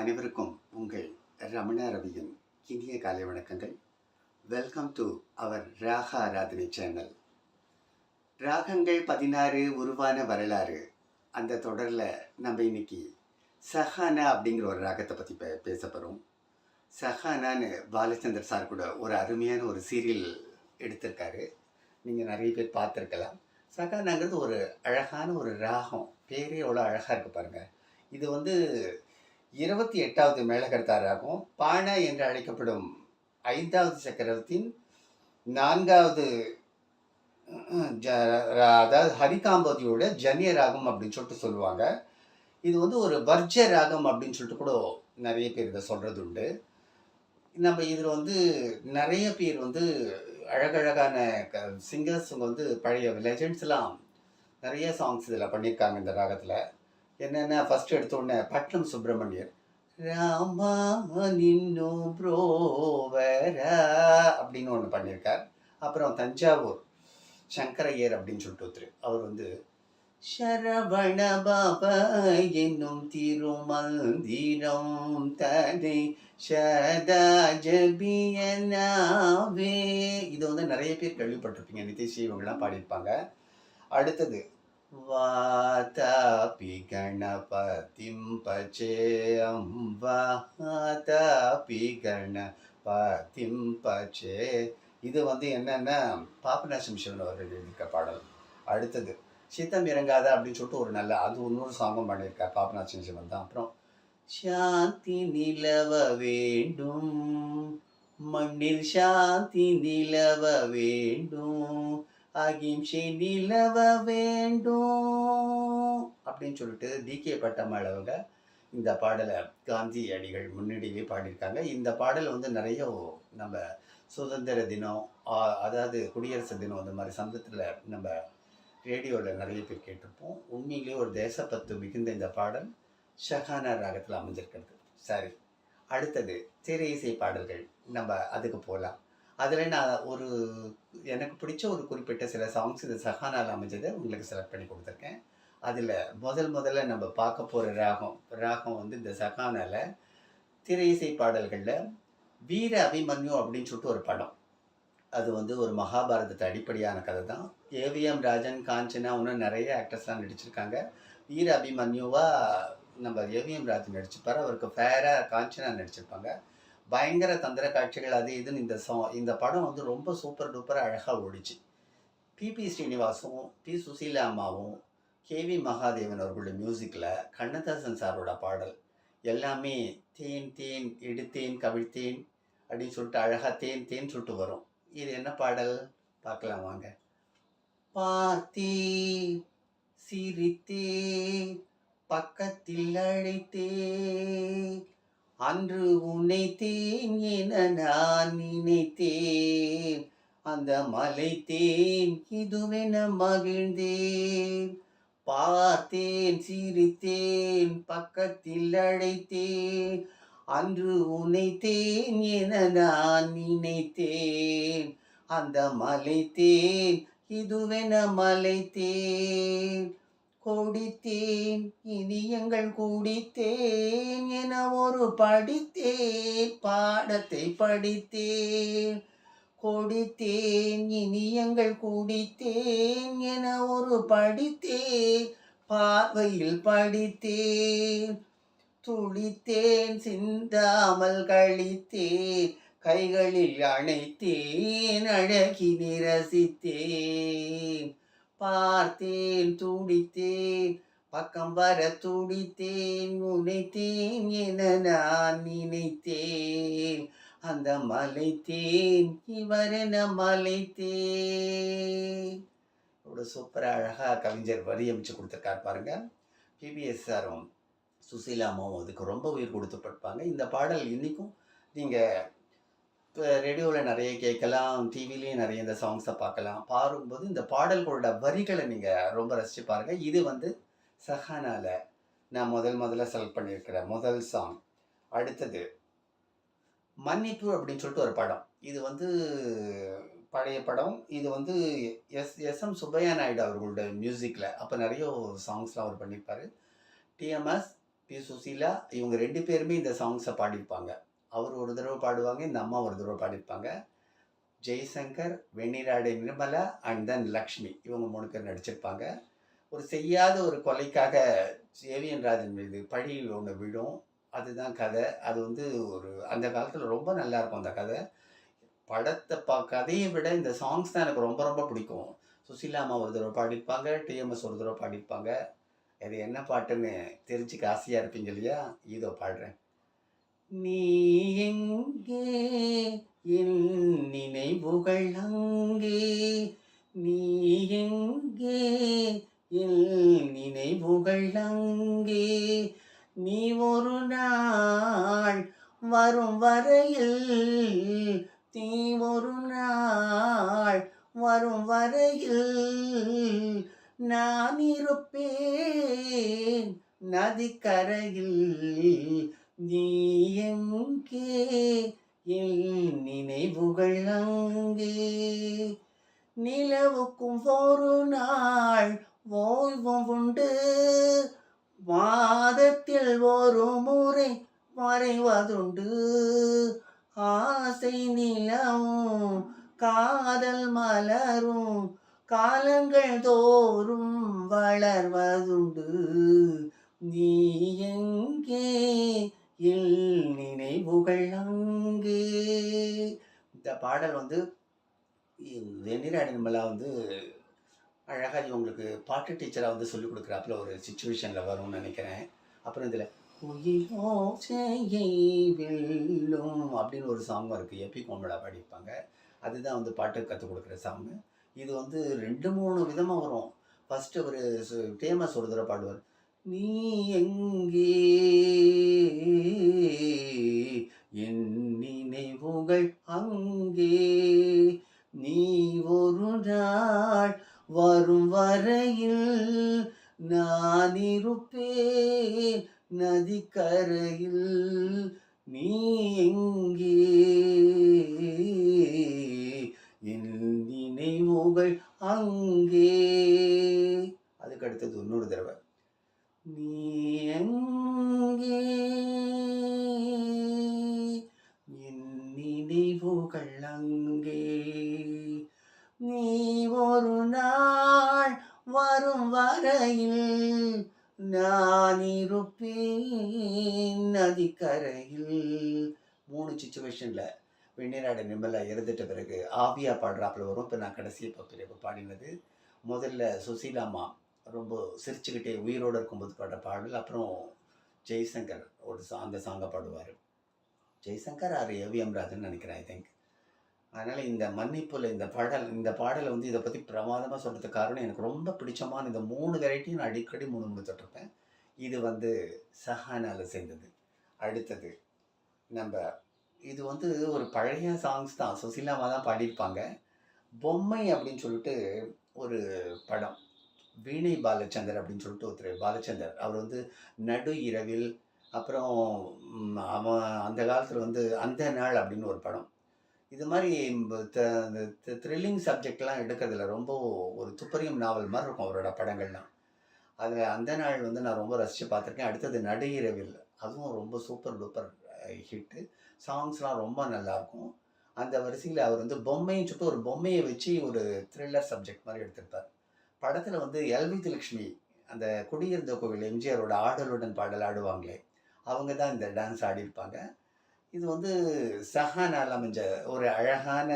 அனைவருக்கும் உங்கள் ரமணா ரவியின் இனிய காலை வணக்கங்கள். வெல்கம் டு அவர் ராக ஆராதனை சேனல் ராகங்கள் பதினாறு உருவான வரலாறு. அந்த தொடரில் நம்ம இன்னைக்கு சஹானா அப்படிங்கிற ஒரு ராகத்தை பற்றி பே பேச போகிறோம் சஹானான்னு பாலச்சந்தர் சார் கூட ஒரு அருமையான ஒரு சீரியல் எடுத்திருக்காரு. நீங்கள் நிறைய பேர் பார்த்துருக்கலாம். சஹானாங்கிறது ஒரு அழகான ஒரு ராகம். பேரே எவ்வளோ அழகாக இருக்கு பாருங்கள் இது வந்து இருபத்தி எட்டாவது மேலகர்த்தாராகும் பானா என்று அழைக்கப்படும் ஐந்தாவது சக்கரத்தின் நான்காவது ஜ- அதாவது ஹரிகாம்பதியோட ஜன்ய ராகம் அப்படின்னு சொல்லிட்டு சொல்லுவாங்க. இது வந்து ஒரு வர்ஜ ராகம் அப்படின்னு சொல்லிட்டு கூட நிறைய பேர் இதை சொல்கிறது உண்டு நம்ம இதில் வந்து நிறைய பேர் வந்து அழகழகான க சிங்கர்ஸ் வந்து பழைய லெஜெண்ட்ஸ்லாம் நிறைய சாங்ஸ் இதில் பண்ணியிருக்காங்க இந்த ராகத்தில். என்னென்ன ஃபஸ்ட்டு எடுத்த உடனே பட்னம் சுப்பிரமணியர் ராமா நின்னு புரோவர அப்படின்னு ஒன்று பண்ணியிருக்கார். அப்புறம் தஞ்சாவூர் சங்கரையர் அப்படின்னு சொல்லிட்டு ஒருத்தர். அவர் வந்து சரவண பாபா என்னும் திருமந்திரம் தனை சதா ஜபியனாவே இது வந்து நிறைய பேர் கேள்விப்பட்டிருப்பீங்க. நிதிஷ் இவங்கெல்லாம் பாடியிருப்பாங்க. அடுத்தது வாதாபி கணபதிம் பச்சேயம் வாதாபி கணபதிம் பச்சே இது வந்து என்னன்னா பாபநாசம் சிவன் அவர்கள் எழுதியிருக்க பாடல். அடுத்தது சித்தம் இறங்காத அப்படின்னு சொல்லிட்டு ஒரு நல்ல அது இன்னொரு சாங்கம் பண்ணியிருக்கார் பாபநாசம் சிவன் தான். அப்புறம் சாந்தி நிலவ வேண்டும் மண்ணில் சாந்தி நிலவ வேண்டும் அகிம்சை நிலவ வேண்டும். அப்படின்னு சொல்லிட்டு டிகே பட்டம்மாள் அவங்க இந்த பாடலை காந்தி அடிகள் பாடியிருக்காங்க. இந்த பாடல் வந்து நிறைய நம்ம சுதந்திர தினம் அதாவது குடியரசு தினம் அந்த மாதிரி சந்தத்தில் நம்ம ரேடியோவில் நிறைய பேர் கேட்டிருப்போம். உண்மையிலேயே ஒரு தேசப்பத்து மிகுந்த இந்த பாடல் ஷஹானா ராகத்தில் அமைஞ்சிருக்கிறது. சரி அடுத்தது திரை இசை பாடல்கள். நம்ம அதுக்கு போகலாம். அதில் நான் ஒரு எனக்கு பிடிச்ச ஒரு குறிப்பிட்ட சில சாங்ஸ் இது சஹானால் அமைஞ்சதை உங்களுக்கு செலக்ட் பண்ணி கொடுத்துருக்கேன். அதில் முதல் முதல்ல நம்ம பார்க்க போகிற ராகம் ராகம் வந்து இந்த சஹானால் திரை இசை பாடல்களில் வீர அபிமன்யு அப்படின்னு சொல்லிட்டு ஒரு படம். அது வந்து ஒரு மகாபாரதத்தை அடிப்படையான கதை தான். ஏவிஎம் ராஜன் காஞ்சனா இன்னும் நிறைய ஆக்டர்ஸ்லாம் நடிச்சிருக்காங்க. வீர அபிமன்யுவாக நம்ம ஏவிஎம் ராஜன் நடிச்சிருப்பார். அவருக்கு ஃபேராக காஞ்சனா நடிச்சிருப்பாங்க. பயங்கர தந்திர காட்சிகள் அது இதுன்னு இந்த சா இந்த படம் வந்து ரொம்ப சூப்பர் டூப்பர் அழகாக ஓடிச்சு. BP ஸ்ரீனிவாசும் B. சுசீலா அம்மாவும் கேவி மகாதேவன் அவர்களுடைய மியூசிக்கில் கண்ணதாசன் சாரோட பாடல் எல்லாமே தேன் தேன் எடுத்தேன் கவிழ்த்தேன் அப்படின்னு சொல்லிட்டு அழகாக தேன் தேன் சொல்லிட்டு வரும். இது என்ன பாடல்? பார்க்கலாம் வாங்க. பார்த்தே சிரித்தே பக்கத்தில் அழைத்தே அன்று உன்னைத்தேன் என நான் நினைத்தேன். அந்த மலை தேன் இதுவென மகிழ்ந்தேன். பார்த்தேன் சிரித்தேன் பக்கத்தில் அழைத்தேன். அன்று உன்னைத்தேன் என நான் நினைத்தேன். அந்த மலை தேன் இதுவென தேன் கொடித்தேன் இனி கூடித்தேன் என ஒரு படித்தேன் பாடத்தை படித்தேன். கொடித்தேன் இனியங்கள் கூடித்தேன் என ஒரு படித்தேன் பார்வையில் படித்தேன். துளித்தேன் சிந்தாமல் கழித்தேன் கைகளில் அணைத்தேன் அழகி நிரசித்தேன். பார்த்தேன் துடித்தேன் பக்கம் வர துடித்தேன் உனைத்தேன் என நான் நினைத்தேன். அந்த மலைத்தேன் இவரென மலைத்தேன். இவ்வளோ சூப்பராக அழகாக கவிஞர் வரி அமைச்சு கொடுத்துருக்காரு பாருங்க. பிபிஎஸ் சாரும் சுசீலாமாவும் அதுக்கு ரொம்ப உயிர் கொடுத்து படிப்பாங்க இந்த பாடல் இன்றைக்கும் நீங்கள் ரேடியோவில் நிறைய கேட்கலாம் டிவிலையும் நிறைய இந்த சாங்ஸை பார்க்கலாம். பாரும்போது இந்த பாடல்களோட வரிகளை நீங்கள் ரொம்ப ரசித்து பாருங்கள் இது வந்து சஹானால நான் முதல் முதல்ல செலக்ட் பண்ணியிருக்கிற முதல் சாங் அடுத்தது மன்னிப்பு அப்படின்னு சொல்லிட்டு ஒரு படம். இது வந்து பழைய படம். இது வந்து S S M Subbaiah Naidu அவர்களோட மியூசிக்கில் அப்போ நிறைய சாங்ஸ்லாம் அவர் பண்ணியிருப்பார். டிஎம்எஸ் பி சுசீலா இவங்க ரெண்டு பேருமே இந்த சாங்ஸை பாடியிருப்பாங்க. அவர் ஒரு தடவை பாடுவாங்க இந்த அம்மா ஒரு தடவை பாடிப்பாங்க ஜெய்சங்கர் வெண்ணிராடை நிர்மலா அண்ட் தென் லக்ஷ்மி இவங்க மூணு பேர் நடிச்சிருப்பாங்க. ஒரு செய்யாத ஒரு கொலைக்காக ஏவிஎன் ராஜன் மீது பழி ஒன்று விழும். அதுதான் கதை. அது வந்து ஒரு அந்த காலத்தில் ரொம்ப நல்லா இருக்கும் அந்த கதை. படத்தை பா கதையை விட இந்த சாங்ஸ் தான் எனக்கு ரொம்ப ரொம்ப பிடிக்கும். சுசிலா அம்மா ஒரு தடவை பாடிப்பாங்க டிஎம்எஸ் ஒரு தடவை பாடிப்பாங்க அது என்ன பாட்டுன்னு தெரிஞ்சுக்க ஆசையாக இருப்பீங்க இல்லையா? இதோ பாடுறேன். நீ எங்கே? என் நினைவுகள் அங்கே. நீ எங்கே? என் நினைவுகள் அங்கே. நீ ஒரு நாள் வரும் வரையில் நீ ஒரு நாள் வரும் வரையில் நான் இருப்பேன். நதிக்கரையில் நீ எங்கே என் நினைவுகள் அங்கே. நிலவுக்கும் ஒரு நாள் ஓய்வும் உண்டு. வாதத்தில் ஒரு முறை மறைவதுண்டு. ஆசை நிலவும் காதல் மலரும் காலங்கள் தோறும் வளர்வதுண்டு. நீ எங்கே எல் நினைவுகள் அங்கே. இந்த பாடல் வந்து வெண்ணிற அனிமலா வந்து அழகாக இவங்களுக்கு பாட்டு டீச்சராக வந்து சொல்லிக் கொடுக்குறாப்புல ஒரு சுச்சுவேஷனில் வரும்னு நினைக்கிறேன். அப்புறம் இதில் உயிரோசையை வெல்லும் அப்படின்னு ஒரு சாங்கும் இருக்குது எப்பி கோமலா பாடியிருப்பாங்க அதுதான் வந்து பாட்டு கற்றுக் கொடுக்குற சாங்கு இது வந்து ரெண்டு மூணு விதமாக வரும். ஃபஸ்ட்டு ஒரு ஃபேமஸ் ஒரு தடவை பாடுவார். நீ எங்கே? என் நினைவுகள் அங்கே. நீ ஒரு நாள் வரும் வரையில் நான் இருப்பேன் நதிக்கரையில். நீ எங்கே? என் நினைவுகள் அங்கே. அதுக்கு அடுத்தது இன்னொரு தடவை. நீ எங்கே என் நினைவுகள் அங்கே நீ ஒரு நாள் வரும் வரையில் நான் இருப்பேன் நதிக்கரையில். மூணு சுச்சுவேஷனில் வெந்நீராட நிம்மலா இறந்துட்ட பிறகு ஆவியா பாடுறாப்புல வரும். இப்போ நான் கடைசி இப்போ பிறகு பாடினது. முதல்ல சுசீலாமா ரொம்ப சிரிச்சுக்கிட்டே உயிரோடு இருக்கும்போது பாடுற பாடல். அப்புறம் ஜெய்சங்கர் ஒரு சா அந்த சாங்கை பாடுவார். ஜெய்சங்கர் ஆர் ஏவிஎம் ராஜன் நினைக்கிறேன் ஐ திங்க் அதனால் இந்த மன்னிப்புல இந்த பாடல் இந்த பாடலை வந்து இதை பற்றி பிரமாதமாக சொல்கிறதுக்கு காரணம் எனக்கு ரொம்ப பிடிச்சமான இந்த மூணு வெரைட்டியும் நான் அடிக்கடி மூணு மூணு தொட்டிருப்பேன் இது வந்து சஹானால் சேர்ந்தது. அடுத்தது நம்ம இது வந்து ஒரு பழைய சாங்ஸ் தான். சுசிலாமா தான் பாடியிருப்பாங்க. பொம்மை அப்படின்னு சொல்லிட்டு ஒரு படம். வீணை பாலச்சந்தர் அப்படின்னு சொல்லிட்டு ஒருத்தர் பாலச்சந்தர். அவர் வந்து நடு இரவில் அப்புறம் அவன் அந்த காலத்தில் வந்து அந்த நாள் அப்படின்னு ஒரு படம். இது மாதிரி த்ரில்லிங் சப்ஜெக்ட்லாம் எடுக்கிறதுல ரொம்ப ஒரு துப்பறியும் நாவல் மாதிரி இருக்கும் அவரோட படங்கள்லாம். அதில் அந்த நாள் வந்து நான் ரொம்ப ரசித்து பார்த்துருக்கேன். அடுத்தது நடு இரவில். அதுவும் ரொம்ப சூப்பர் டூப்பர் ஹிட்டு சாங்ஸ்லாம் ரொம்ப நல்லாயிருக்கும் அந்த வரிசையில் அவர் வந்து பொம்மைன்னு சொல்லிட்டு ஒரு பொம்மையை வச்சு ஒரு த்ரில்லர் சப்ஜெக்ட் மாதிரி எடுத்திருப்பார். படத்தில் வந்து எல்வி லக்ஷ்மி அந்த குடியிருந்த கோவில் எம்ஜிஆரோட ஆடலுடன் பாடல் ஆடுவாங்களே அவங்க தான் இந்த டான்ஸ் ஆடியிருப்பாங்க இது வந்து சஹானால் அமைஞ்ச ஒரு அழகான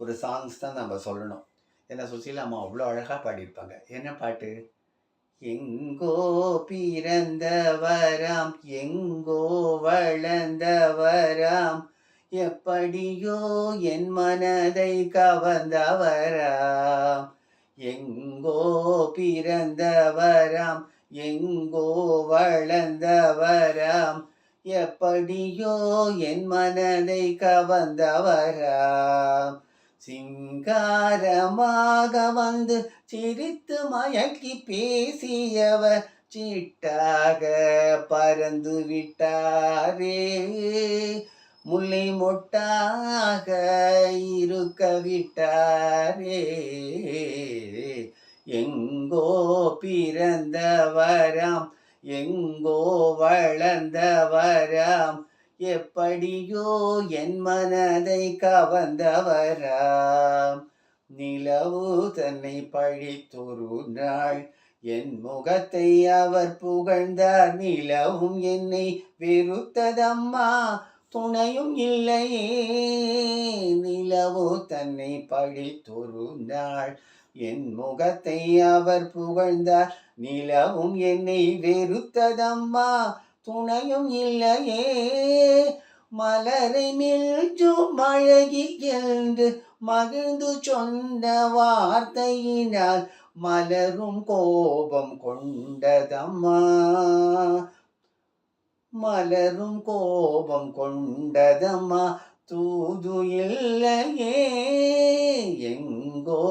ஒரு சாங்ஸ் தான் நம்ம சொல்லணும். ஏன்னா சுசீலா அம்மா அவ்வளோ அழகாக பாடியிருப்பாங்க. என்ன பாட்டு? எங்கோ பிறந்தவராம் எங்கோ வளர்ந்தவராம் எப்படியோ என் மனதை கவர்ந்தவராம். எங்கோ பிறந்தவராம் எங்கோ வளர்ந்தவராம். எப்படியோ என் மனதை கவர்ந்தவராம். சிங்காரமாக வந்து சிரித்து மயக்கி பேசியவர் சிட்டாக பறந்து விட்டாரே முல்லை மொட்டாக இருக்க விட்டாரே. எங்கோ பிறந்தவராம் எங்கோ வளர்ந்தவராம் எப்படியோ என் மனதை கவர்ந்தவராம். நிலவு தன்னை பழித்தொரு நாள் என் முகத்தை அவர் புகழ்ந்தார். நிலவும் என்னை வெறுத்ததம்மா துணையும் இல்லையே. நிலவோ தன்னை பழித்தொரு என் முகத்தை அவர் புகழ்ந்தார். நிலவும் என்னை வெறுத்ததம்மா. துணையும் இல்லையே. மலரை மில்ஜும் அழகி என்று மகிழ்ந்து சொன்ன வார்த்தையினால் மலரும் கோபம் கொண்டதம்மா. மலரும் கோபம் கொண்டதம்மா தூது இல்லையே. எங்கோ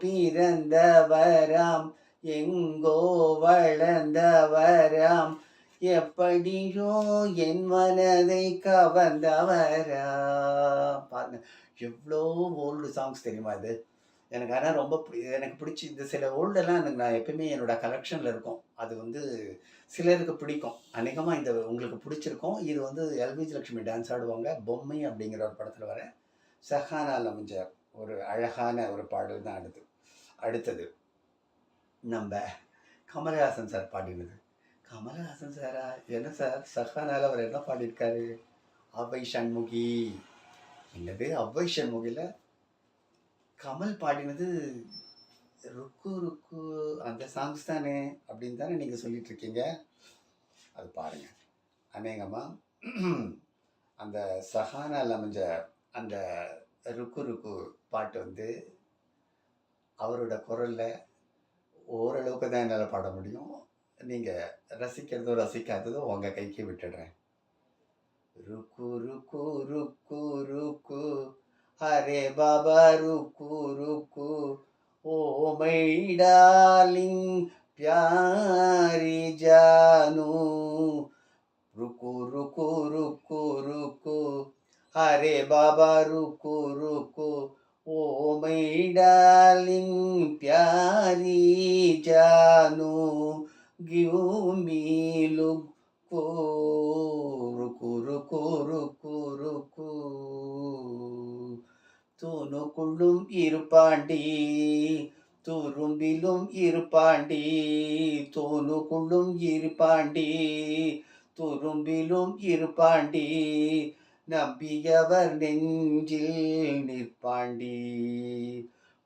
பிறந்தவராம் எங்கோ வளர்ந்தவராம். எப்படியோ என் மனதை கவர்ந்தவரா. பாருங்க எவ்வளோ ஓல்டு சாங்ஸ் தெரியுமா இது? எனக்கு ஆனால் ரொம்ப பிடி- எனக்கு பிடிச்சி இந்த சில ஓல்டெல்லாம் எனக்கு நான் எப்பயுமே என்னோட கலெக்ஷனில் இருக்கும். அது வந்து சிலருக்கு பிடிக்கும். அநேகமாக இந்த உங்களுக்கு பிடிச்சிருக்கும். இது வந்து எல்விஜி லட்சுமி டான்ஸ் ஆடுவாங்க. பொம்மை அப்படிங்கிற ஒரு படத்தில் வர சஹானால் அமைஞ்ச ஒரு அழகான ஒரு பாடல் தான் அடுத்து அடுத்தது. நம்ம கமலஹாசன் சார் பாடினது. கமலஹாசன் சாரா? என்ன சார்? சஹானால் அவர் என்ன பாடியிருக்காரு? அவை சண்முகி. என்னது? அவ்வை சண்முகியில் கமல் பாடினது ருக்கு ருக்கு அந்த சாங்ஸ் தானே அப்படின்னு தானே நீங்கள் சொல்லிட்டு இருக்கீங்க அது பாருங்க. அநேகமாக அந்த சஹானால் அமைஞ்ச அந்த ருக்கு ருக்கு பாட்டு வந்து அவரோட குரலில் ஓரளவுக்கு தான் என்னால் பாட முடியும். நீங்கள் ரசிக்கிறதோ ரசிக்காததோ உங்கள் கைக்கு விட்டுடுறேன். ருக்கு ருக்கு ருக்கு ருக்கு హరే బాబా రుకు రుకు ఓ మై ప్యారి జాను. రుకు రుకు రుకు రుకు హరే బాబా రుకు రుకు ఓ మై ప్యారి జాను. గివ్ కో రుకు రుకు రుకు రుకు. தூணுக்குள்ளும் இருப்பாண்டி துரும்பிலும் இருப்பாண்டி தூணுக்குள்ளும் இருப்பாண்டி துரும்பிலும் இருப்பாண்டி நம்பியவர் நெஞ்சில் நிற்பாண்டி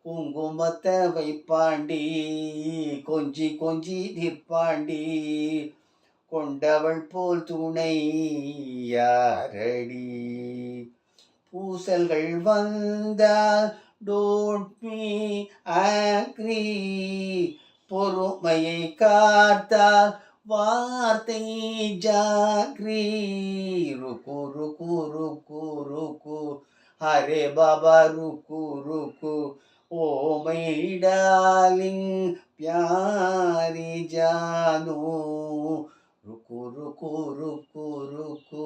குங்குமத்தை வைப்பாண்டி கொஞ்சி கொஞ்சி நிற்பாண்டி கொண்டவள் போல் துணை யாரடி? பூசல்கள் வந்தால் டோன்ட் மீ ஆக்ரி பொறுமையை காத்தால் வார்த்தை ஜாக்ரி ருக்கு ருக்கு ருக்கு ருக்கு அரே பாபா ருக்கு ருக்கு ஓ மை டார்லிங் प्यारी जानू रुको रुको रुको रुको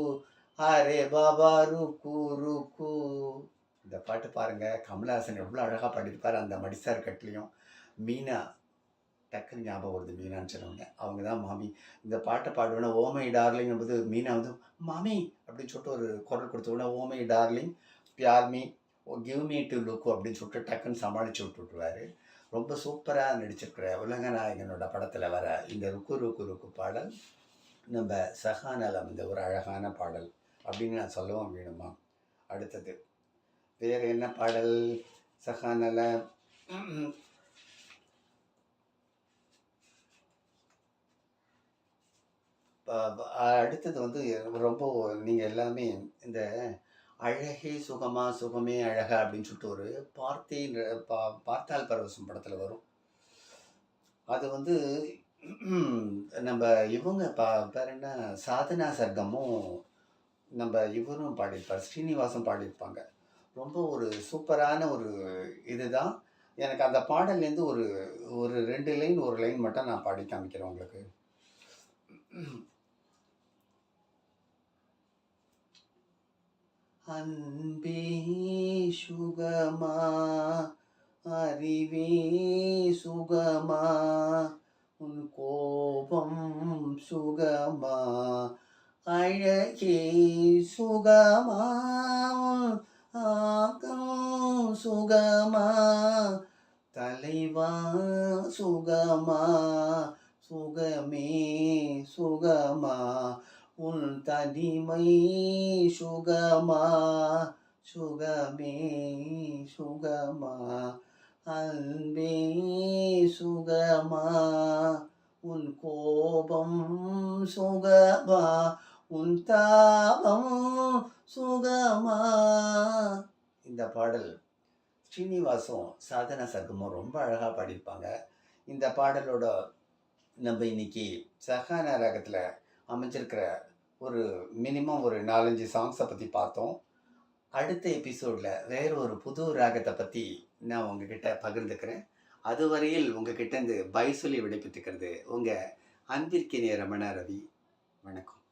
அரே பாபா ருக்கு ருக்கு. இந்த பாட்டு பாருங்கள் கமல்ஹாசன் எவ்வளோ அழகாக பாடியிருப்பார். அந்த மடிசார் கட்லேயும் மீனா டக்குன்னு ஞாபகம் வருது மீனான்னு சொன்னவங்க அவங்க தான் மாமி. இந்த பாட்டை பாடுவோன்னா ஓமை டார்லிங் என்பது மீனா வந்து மாமி அப்படின்னு சொல்லிட்டு ஒரு குரல் கொடுத்தோன்னா ஓமை டார்லிங் பியார் me give me to look அப்படின்னு சொல்லிட்டு டக்குன்னு சமாளித்து விட்டுட்டுருவார் ரொம்ப சூப்பராக நடிச்சிருக்கிற உலக நாயகனோட படத்தில் வர இந்த ருக்கு ருக்கு ருக்கு பாடல் நம்ம சஹானலம் இந்த ஒரு அழகான பாடல். அப்படின்னு நான் சொல்லவும் வேணுமா? அடுத்தது. வேறு என்ன பாடல்? சஹானல அடுத்தது வந்து ரொம்ப நீங்கள் எல்லாமே இந்த அழகே சுகமா சுகமே அழகா அப்படின்னு சொல்லிட்டு ஒரு பார்த்தேன் பா பார்த்தால் பரவசம் படத்தில் வரும். அது வந்து நம்ம இவங்க பா பேர் என்ன? சாதனா சர்க்கமும் நம்ம இவரும் பாடியிருப்பார் ஸ்ரீனிவாசம் பாடியிருப்பாங்க. ரொம்ப ஒரு சூப்பரான ஒரு இதுதான். எனக்கு அந்த பாடல்லேருந்து ஒரு ஒரு ரெண்டு லைன் ஒரு லைன் மட்டும் நான் பாடி காமிக்கிறேன் உங்களுக்கு. அன்பே சுகமா அறிவே சுகமா உன் கோபம் சுகமா அழகே சுகமா உன் ஆக்கம் சுகமா தலைவா சுகமா சுகமே சுகமா உன் தனிமை சுகமா சுகமே சுகமா அன்பே சுகமா உன் கோபம் சுகமா உன் சுகமா? இந்த பாடல் ஸ்ரீனிவாசும் சாதனா சர்க்கமும் ரொம்ப அழகாக பாடியிருப்பாங்க. இந்த பாடலோட நம்ம இன்னைக்கு சஹானா ராகத்தில் அமைஞ்சிருக்கிற ஒரு மினிமம் ஒரு நாலஞ்சு சாங்ஸை பற்றி பார்த்தோம். அடுத்த எபிசோடில் வேறு ஒரு புது ராகத்தை பற்றி நான் உங்ககிட்ட பகிர்ந்துக்கிறேன். அதுவரையில் உங்ககிட்ட இருந்து பை சொல்லி விடைபெற்றுக்கிறது உங்கள் அன்பிற்கினிய ரமண ரவி. வணக்கம்.